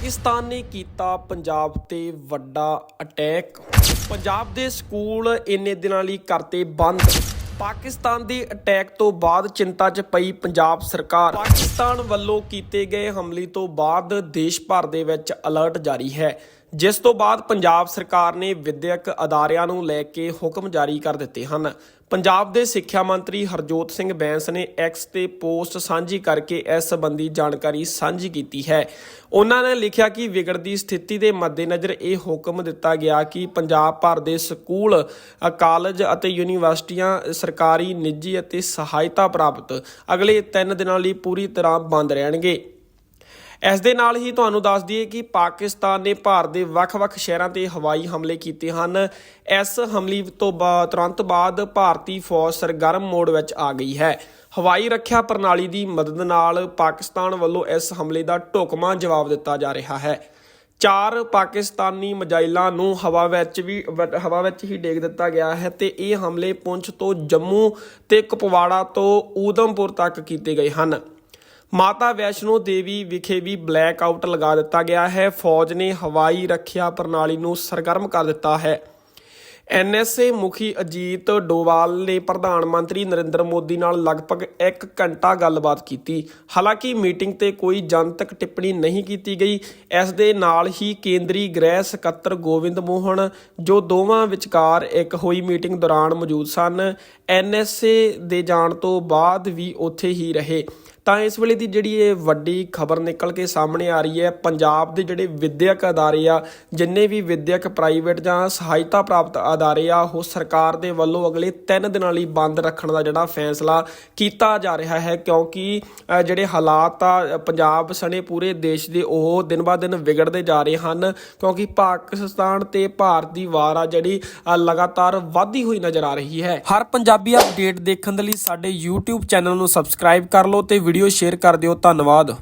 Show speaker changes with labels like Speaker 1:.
Speaker 1: ਪਾਕਿਸਤਾਨ ਨੇ ਕੀਤਾ ਪੰਜਾਬ ਤੇ ਵੱਡਾ ਅਟੈਕ ਪੰਜਾਬ ਦੇ ਸਕੂਲ ਇੰਨੇ ਦਿਨਾਂ ਲਈ ਕਰਤੇ ਬੰਦ। ਪਾਕਿਸਤਾਨ ਦੇ ਅਟੈਕ ਤੋਂ ਬਾਅਦ ਚਿੰਤਾ 'ਚ ਪਈ ਪੰਜਾਬ ਸਰਕਾਰ। ਪਾਕਿਸਤਾਨ ਵੱਲੋਂ ਕੀਤੇ ਗਏ ਹਮਲੇ ਤੋਂ ਬਾਅਦ ਦੇਸ਼ ਭਰ ਦੇ ਵਿੱਚ ਅਲਰਟ ਜਾਰੀ ਹੈ। ਜਿਸ ਤੋਂ ਬਾਅਦ ਪੰਜਾਬ ਸਰਕਾਰ ਨੇ ਵਿਦਿਅਕ ਅਦਾਰਿਆਂ ਨੂੰ ਲੈ ਕੇ ਹੁਕਮ ਜਾਰੀ ਕਰ ਦਿੱਤੇ ਹਨ। ਪੰਜਾਬ ਦੇ ਸਿੱਖਿਆ ਮੰਤਰੀ ਹਰਜੋਤ ਸਿੰਘ ਬੈਂਸ ਨੇ ਐਕਸ ਤੇ ਪੋਸਟ ਸਾਂਝੀ ਕਰਕੇ ਇਸ ਸੰਬੰਧੀ ਜਾਣਕਾਰੀ ਸਾਂਝੀ ਕੀਤੀ ਹੈ। ਉਹਨਾਂ ਨੇ ਲਿਖਿਆ ਕਿ ਵਿਗੜਦੀ ਸਥਿਤੀ ਦੇ ਮੱਦੇਨਜ਼ਰ ਇਹ ਹੁਕਮ ਦਿੱਤਾ ਗਿਆ ਕਿ ਪੰਜਾਬ ਭਰ ਦੇ ਸਕੂਲ, ਕਾਲਜ ਅਤੇ ਯੂਨੀਵਰਸਿਟੀਆਂ ਸਰਕਾਰੀ ਨਿੱਜੀ ਅਤੇ ਸਹਾਇਤਾ ਪ੍ਰਾਪਤ ਅਗਲੇ 3 ਦਿਨਾਂ ਲਈ ਪੂਰੀ ਤਰ੍ਹਾਂ ਬੰਦ ਰਹਿਣਗੇ। ਇਸ ਦੇ ਨਾਲ ਹੀ ਤੁਹਾਨੂੰ ਦੱਸ ਦਈਏ ਕਿ ਪਾਕਿਸਤਾਨ ਨੇ ਭਾਰਤ ਦੇ ਵੱਖ-ਵੱਖ ਸ਼ਹਿਰਾਂ ਤੇ ਹਵਾਈ ਹਮਲੇ ਕੀਤੇ ਹਨ। ਇਸ ਹਮਲੇ ਤੋਂ ਬਾ- ਤੁਰੰਤ ਬਾਅਦ ਭਾਰਤੀ ਫੌਜ ਸਰਗਰਮ ਮੋਡ ਵਿੱਚ ਆ ਗਈ ਹੈ। ਹਵਾਈ ਰੱਖਿਆ ਪ੍ਰਣਾਲੀ ਦੀ ਮਦਦ ਨਾਲ ਪਾਕਿਸਤਾਨ ਵੱਲੋਂ ਇਸ ਹਮਲੇ ਦਾ ਢੁਕਵਾਂ ਜਵਾਬ ਦਿੱਤਾ ਜਾ ਰਿਹਾ ਹੈ। ਚਾਰ ਪਾਕਿਸਤਾਨੀ ਮਜਾਇਲਾਂ ਨੂੰ ਹਵਾ ਵਿੱਚ ਵੀ ਹਵਾ ਵਿੱਚ ਹੀ ਡੇਗ ਦਿੱਤਾ ਗਿਆ ਹੈ ਤੇ ਇਹ ਹਮਲੇ ਪੁੰਛ ਤੋਂ ਜੰਮੂ ਤੇ ਕੁਪਵਾੜਾ ਤੋਂ ਊਧਮਪੁਰ ਤੱਕ ਕੀਤੇ ਗਏ ਹਨ। ਮਾਤਾ ਵੈਸ਼ਨੋ ਦੇਵੀ ਵਿਖੇ ਵੀ ਬਲੈਕ ਆਊਟ ਲਗਾ ਦਿੱਤਾ ਗਿਆ ਹੈ। ਫੌਜ ਨੇ ਹਵਾਈ ਰੱਖਿਆ ਪ੍ਰਣਾਲੀ ਨੂੰ ਸਰਗਰਮ ਕਰ ਦਿੱਤਾ ਹੈ। ਐਨਐਸਏ ਮੁਖੀ ਅਜੀਤ ਡੋਵਾਲ ਨੇ ਪ੍ਰਧਾਨ ਮੰਤਰੀ ਨਰਿੰਦਰ ਮੋਦੀ ਨਾਲ ਲਗਭਗ 1 ਘੰਟਾ ਗੱਲਬਾਤ ਕੀਤੀ। ਹਾਲਾਂਕਿ ਮੀਟਿੰਗ ਤੇ ਕੋਈ ਜਨਤਕ ਟਿੱਪਣੀ ਨਹੀਂ ਕੀਤੀ ਗਈ। ਇਸ ਦੇ ਨਾਲ ਹੀ ਕੇਂਦਰੀ ਗ੍ਰਹਿ ਸਕੱਤਰ ਗੋਵਿੰਦ ਮੋਹਨ, ਜੋ ਦੋਵਾਂ ਵਿਚਕਾਰ ਇੱਕ ਹੋਈ ਮੀਟਿੰਗ ਦੌਰਾਨ ਮੌਜੂਦ ਸਨ, ਐਨਐਸਏ ਦੇ ਜਾਣ ਤੋਂ ਬਾਅਦ ਵੀ ਉੱਥੇ ਹੀ ਰਹੇ। ਤਾਂ ਇਸ ਵੇਲੇ ਦੀ ਜਿਹੜੀ ਇਹ ਵੱਡੀ ਖਬਰ ਨਿਕਲ ਕੇ ਸਾਹਮਣੇ ਆ ਰਹੀ ਹੈ, ਪੰਜਾਬ ਦੇ ਜਿਹੜੇ ਵਿਦਿਅਕ ਅਦਾਰੇ ਆ, ਜਿੰਨੇ ਵੀ ਵਿਦਿਅਕ ਪ੍ਰਾਈਵੇਟ ਜਾਂ ਸਹਾਇਤਾ ਪ੍ਰਾਪਤ ਅਦਾਰੇ ਆ ਉਹ ਸਰਕਾਰ ਦੇ ਵੱਲੋਂ ਅਗਲੇ 3 ਦਿਨਾਂ ਲਈ ਬੰਦ ਰੱਖਣ ਦਾ ਜਿਹੜਾ ਫੈਸਲਾ ਕੀਤਾ ਜਾ ਰਿਹਾ ਹੈ, ਕਿਉਂਕਿ ਜਿਹੜੇ ਹਾਲਾਤ ਆ, ਪੰਜਾਬ ਸਣੇ ਪੂਰੇ ਦੇਸ਼ ਦੇ ਉਹ ਦਿਨ ਬਾ ਦਿਨ ਵਿਗੜਦੇ ਜਾ ਰਹੇ ਹਨ, ਕਿਉਂਕਿ ਪਾਕਿਸਤਾਨ ਤੇ ਭਾਰਤ ਦੀ ਵਾਰ ਆ ਜਿਹੜੀ ਲਗਾਤਾਰ ਵਧਦੀ ਹੋਈ ਨਜ਼ਰ ਆ ਰਹੀ ਹੈ। ਹਰ ਪੰਜਾਬੀ ਅਪਡੇਟ ਦੇਖਣ ਦੇ ਲਈ ਸਾਡੇ YouTube ਚੈਨਲ ਨੂੰ ਸਬਸਕ੍ਰਾਈਬ ਕਰ ਲਓ ਤੇ ਵੀਡੀਓ ਸ਼ੇਅਰ ਕਰ ਦਿਓ। ਧੰਨਵਾਦ।